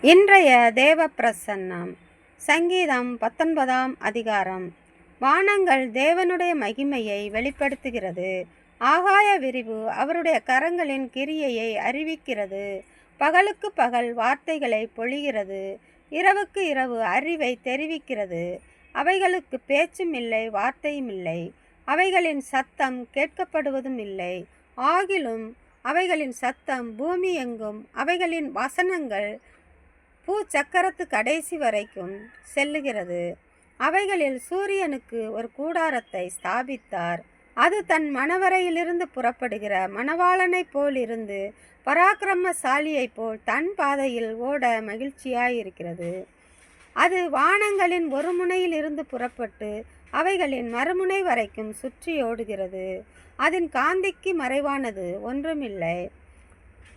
இன்றைய தேவ பிரசன்னம் சங்கீதம் பத்தொன்பதாம் அதிகாரம். வானங்கள் தேவனுடைய மகிமையை வெளிப்படுத்துகிறது. ஆகாய விரிவு அவருடைய கரங்களின் கிரியையை அறிவிக்கிறது. பகலுக்கு பகல் வார்த்தைகளை பொழிகிறது. இரவுக்கு இரவு அறிவை தெரிவிக்கிறது. அவைகளுக்கு பேச்சும் இல்லை வார்த்தையும் இல்லை. அவைகளின் சத்தம் கேட்கப்படுவதும் இல்லை. ஆகிலும் அவைகளின் சத்தம் பூமி எங்கும் அவைகளின் வசனங்கள் பூ சக்கரத்து கடைசி வரைக்கும் செல்லுகிறது. அவைகளில் சூரியனுக்கு ஒரு கூடாரத்தை ஸ்தாபித்தார். அது தன் மணவரையிலிருந்து புறப்படுகிற மணவாளனைப் போல் இருந்து பராக்கிரமசாலியைப் போல் தன் பாதையில் ஓட மகிழ்ச்சியாயிருக்கிறது. அது வானங்களின் ஒரு முனையில் இருந்து புறப்பட்டு அவைகளின் மறுமுனை வரைக்கும் சுற்றி ஓடுகிறது. அதன் காந்திக்கு மறைவானது ஒன்றுமில்லை.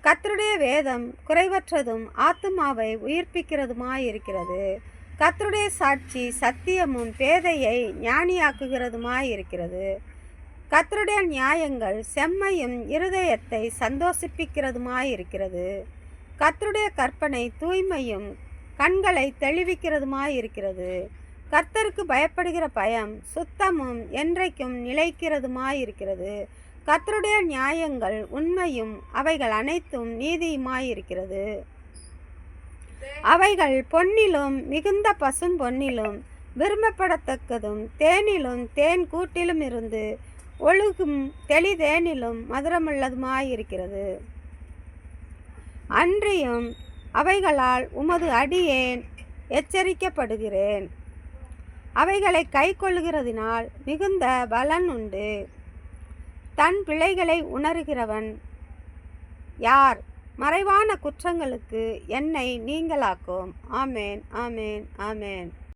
கர்த்தருடைய வேதம் குறைவற்றதும் ஆத்துமாவை உயிர்ப்பிக்கிறதுமாயிருக்கிறது. கத்தருடைய சாட்சி சத்தியமும் பேதையை ஞானியாக்குகிறதுமாயிருக்கிறது. கத்தருடைய நியாயங்கள் செம்மையும் இருதயத்தை சந்தோஷிப்பிக்கிறதுமாயிருக்கிறது. கர்த்தருடைய கற்பனை தூய்மையும் கண்களை தெளிவிக்கிறதுமாயிருக்கிறது. கர்த்தருக்கு பயப்படுகிற பயம் சுத்தமும் என்றைக்கும் நிலைக்கிறதுமாயிருக்கிறது. கத்தருடைய நியாயங்கள் உண்மையும் அவைகள் அனைத்தும் நீதியுமாயிருக்கிறது. அவைகள் பொன்னிலும் மிகுந்த பசும் பொன்னிலும் விரும்பப்படத்தக்கதும் தேனிலும் தேன் கூட்டிலும் இருந்து ஒழுகும் தெளிதேனிலும் மதுரமுள்ளதுமாயிருக்கிறது. அன்றியும் அவைகளால் உமது அடியேன் எச்சரிக்கப்படுகிறேன். அவைகளை கை கொள்கிறதினால் மிகுந்த பலன் உண்டு. தன் பிழைகளை உணர்கிறவன். யார்? மறைவான குற்றங்களுக்கு என்னை நீங்களாக்கும். ஆமேன் ஆமேன் ஆமேன்.